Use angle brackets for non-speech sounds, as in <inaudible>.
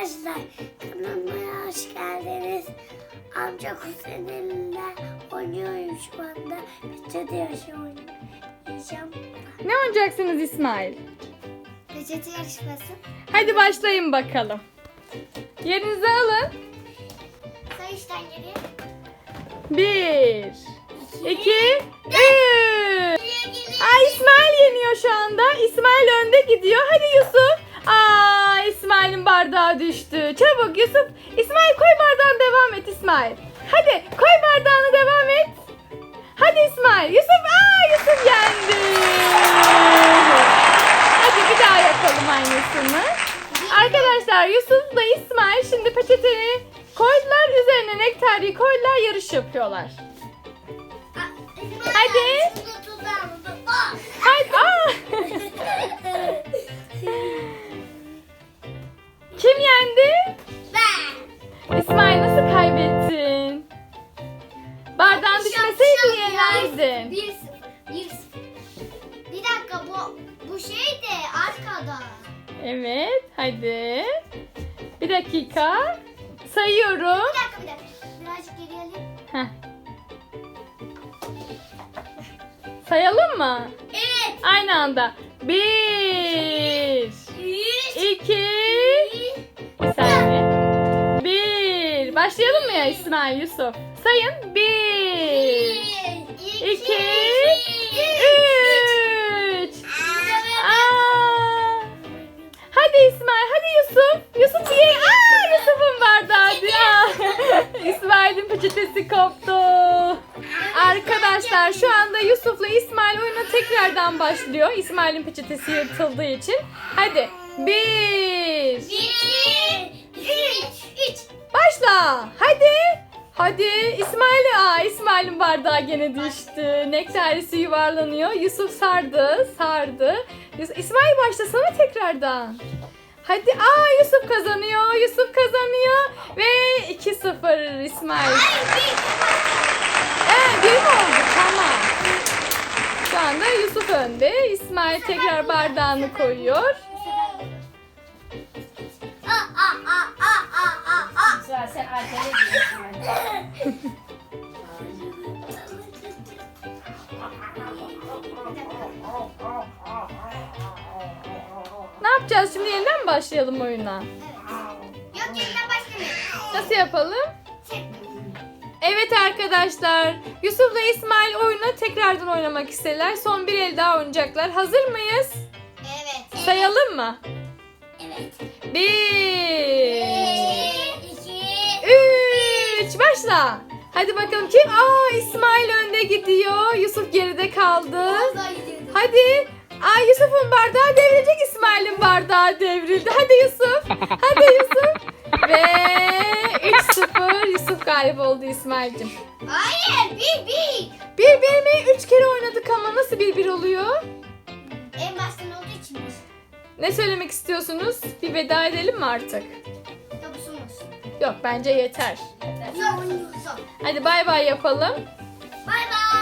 Arkadaşlar kanalıma hoş geldiniz. Amca kuzenimle oynuyorum şu anda. Peçete yaşı oynayacağım. Ne oynayacaksınız İsmail? Peçete yarışması. Hadi başlayın bakalım. Yerinizi alın. Sayıştan geriye. Bir, iki, üç. Ay İsmail yeniyor şu anda. İsmail önde gidiyor. Hadi Yusuf. Aa İsmail'in bardağı düştü. Çabuk Yusuf. İsmail koy bardağını devam et İsmail. Hadi koy bardağını devam et. Hadi İsmail. Yusuf aa Yusuf yendi. Hadi bir daha yapalım aynısını. Arkadaşlar Yusuf'la İsmail şimdi peçeteni koydular. Üzerine nektariyi koydular. Yarış yapıyorlar. Hadi. İsmail nasıl kaybettin? Bardağın düşmeseydi yenerdin. 1-0. 1-0. Bir dakika bu bu şey de arkada. Evet hadi. Bir dakika. Sayıyorum. Bir dakika bir dakika. Birazcık geriye alayım. Heh. Sayalım mı? Evet. Aynı anda. Bir, ya İsmail Yusuf? Sayın. Bir, iki, üç. Aa. Hadi İsmail, hadi Yusuf. Yusuf ye. Aa, Yusuf'un bardağı. Aa. <laughs> İsmail'in peçetesi koptu. Arkadaşlar şu anda Yusuf'la İsmail oyuna tekrardan başlıyor. İsmail'in peçetesi yırtıldığı için. Hadi. Bir. 1 2 3 Başla. Hadi. Hadi İsmail. Aa İsmail'in bardağı gene düştü. Nektarisi yuvarlanıyor. Yusuf sardı, sardı. İsmail başlasana tekrardan. Hadi. Aa Yusuf kazanıyor. Yusuf kazanıyor ve 2-0 İsmail. Evet, bir mi oldu? Tamam. Şu anda Yusuf önde. İsmail tekrar bardağını koyuyor. Sıra sen acele ediyorsun. Ne yapacağız şimdi yeniden mi başlayalım oyuna? Yok yeniden başlamayalım. Nasıl yapalım? Çek. Evet arkadaşlar. Yusuf'la İsmail oyunu tekrardan oynamak istediler. Son bir el daha oynayacaklar. Hazır mıyız? Evet. Sayalım mı? Evet. Bir, 2 üç, başla. Hadi bakalım kim? Aa İsmail önde gidiyor. Yusuf geride kaldı. Hadi. Aa Yusuf'un bardağı devrilecek. İsmail'in bardağı devrildi. Hadi Yusuf. Hadi Yusuf. Ve 3-0 Yusuf galip oldu İsmail'cim. Hayır, bir bir. Bir bir mi? Üç kere oynadık ama nasıl bir bir oluyor? En baştan olduğu için biz. Ne söylemek istiyorsunuz? Bir veda edelim mi artık? Tapusumuz. Yok bence yeter. Son. Son. Hadi bay bay yapalım. Bay bay.